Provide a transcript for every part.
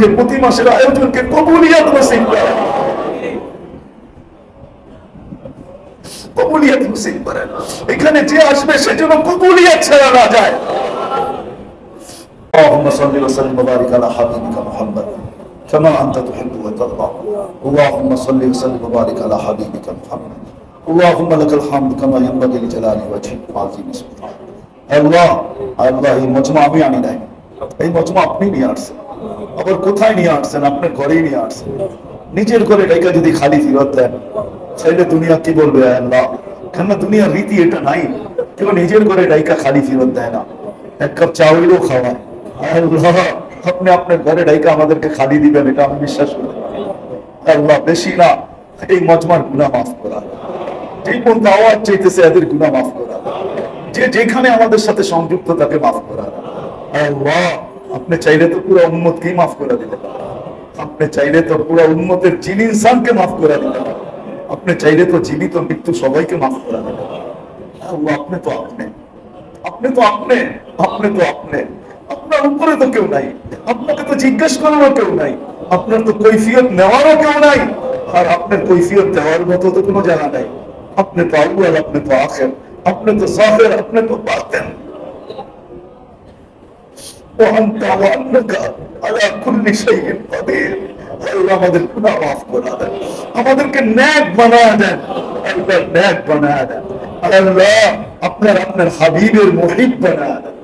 আয়োজনকে প্রতি মাসের আয়োজনকে কবুলিয়াত নসিব করেন কবুলিয়াত নসিব করেন এখানে যে আসবে সেজন্য কবুলিয়াত ছাড়া না যায় اللهم صل وسلم وبارك على حبيبك محمد كما انت تحب وترضى اللهم صل وسلم وبارك على حبيبك محمد اللهم لك الحمد كما ينبغي لجلال وجهك وعظيم سلطانك আল্লাহ আল্লাহ এই মজমা আমি আনি নাই এই মজমা আপনি নিয়ে আসছেন আবার কোথায় নিয়ে আসছেন? আপনার ঘরেই নিয়ে আসছেন। নিজের ঘরে রেখা যদি খালি ফিরত দেন তাহলে দুনিয়া কি বলবে? আল্লাহ, কেন দুনিয়ার রীতি এটা নাই? কেউ নিজের ঘরে ডাইকা খালি ফিরত দেয় না? এক কাপ চাউলও খাওয়ায় আয় আল্লাহ, আপনি আপনার ঘরে ডাইকা আমাদেরকে খালি দিবেন, এটা আমি বিশ্বাস করি। আল্লাহ, বেশি না, এই মজমার গুণা মাফ করা। যেই কোন দাওয়াত চাইতেছে, এদের গুণা মাফ করা। যে যেখানে আমাদের সাথে সংযুক্ত, তাকে মাফ করা। আল্লাহ আপনি চাইলে তো পুরো উন্মতকেই মাফ করে দিলেন আপনি চাইলে তো পুরো উন্মতের জিন ইনসানকে মাফ করে দিলেন আপনি চাইলে তো জীবিত মৃত্যু সবাইকে মাফ করে আল্লাহ, আপনি তো আপনি। আপনি তো আপনি। আপনি তো আপনি। আপনার উপরে তো কেউ নাই। আপনাকে তো জিজ্ঞেস করারও কেউ নাই। আপনার তো কৈফিয়ত নেওয়ারও কেউ নাই। আর আপনার কৈফিয়ত দেওয়ার মতো তো কোনো জানা নাই। আপনি তো আউয়াল, আপনি তো আখের। আপনি তো জাহির, আপনি তো বাতেন। وأنت وأنك على كل شيء قدير আল্লাহ আমাদের গুনাহ মাফ করে দেন আমাদেরকে ন্যাক বানায় দেন আল্লাহ ন্যাক বানায় দেন আল্লাহ আপনার আপনার হাবিবের মুহিব বানায় দেন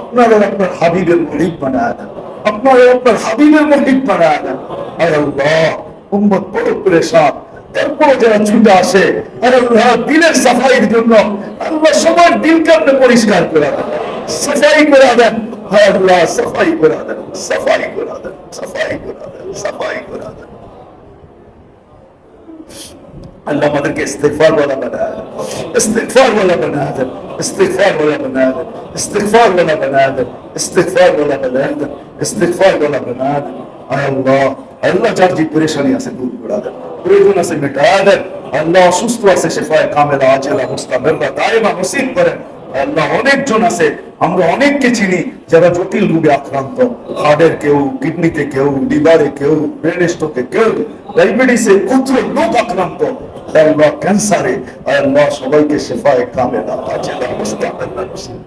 আপনার আর আপনার হাবিবের মুহিব বানায় দেন আপনার আর আপনার হাবিবের মুহিব বানায় দেন আয় আল্লাহ উম্মত বড় পরেশান তারপর যারা ছুটে আসে আর আল্লাহ দিলের সাফাইয়ের জন্য আল্লাহ সবার দিলকে আপনি পরিষ্কার করে দেন সাফাই করে দেন হায় আল্লাহ সাফাই করে দেন সাফাই করে দেন সাফাই করে দেন সাফাই করে দেন আল্লাহ আমাদেরকে ইস্তেগফার ওয়ালা বানা দেন ইস্তেগফার ওয়ালা বানা দেন ইস্তেগফার ওয়ালা বানা দেন ইস্তেগফার ওয়ালা বানা দেন ইস্তেগফার ওয়ালা বানা দেন ইস্তেগফার ওয়ালা বানা দেন আয় আল্লাহ আল্লাহ যার যে পরেশানি আছে দূর করে দেন প্রয়োজন আছে মেটা দেন আল্লাহ অসুস্থ আছে শেফায় কামেলা আজেলা মুস্তামেররা দায়মা নসিব করেন আল্লাহ অনেকজন আছে, আমরা অনেককে চিনি যারা জটিল রোগে আক্রান্ত। হার্টের কেউ, কিডনিতে কেউ, লিভারে কেউ, ব্রেন স্ট্রোকে কেউ, ডায়াবেটিসে কত লোক আক্রান্ত। আল্লাহ ক্যান্সারে, আল্লাহ সবাইকে শেফায় আজেলা মুস্তামেররা নসিব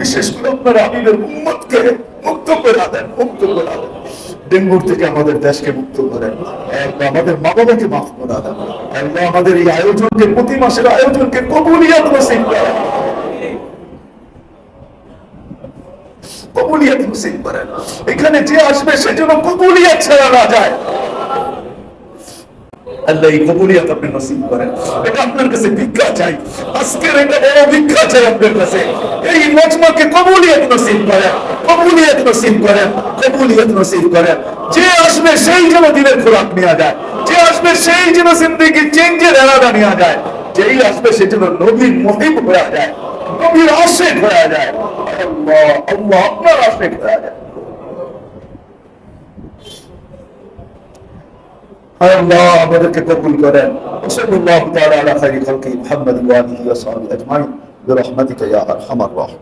বিশেষ করে আপনার মুক্ত করে দেন, মুক্ত করে দেন। ডেঙ্গুর থেকে আমাদের দেশকে মুক্ত করেন আমাদের মা বাবাকে মাফ দেন। আমাদের এই আয়োজনকে, প্রতি মাসের আয়োজনকে কবুলিয়াত নসিব করেন কবুলিয়াত নসিব করেন। এখানে যে আসবে সেজন্য কবুলিয়াত ছাড়া না যায়। আল্লাহ এই কবুলিয়াত আপনি নসিব করেন। এটা আপনার কাছে ভিক্ষা চাই। আজকের এটা বড় ভিক্ষা চাই আপনার কাছে। এই মজমাকে কবুলিয়াত নসিব করেন। কবুলিয়াত নসিব করেন। কবুলিয়াত নসিব করেন। যে আসবে সেই যেন দিনের খোরাক নেওয়া যায়। যে আসবে সেই যেন জিন্দগি চেঞ্জের এরাদা নেওয়া যায়। যেই আসবে সে যেন নবীর মহিম হয়ে যায়। নবীর আশেক হয়ে যায় আল্লাহ আল্লাহ আপনার আশেক হয়ে যায় আল্লাহ আমাদেরকে কবুল করেন সাল্লাল্লাহু তাআলা আলা খাইরি খালকি মুহাম্মদ ওয়া আলিহি ওয়া সাহবিহি আজমাইন برحمتك يا ارحم الراحمين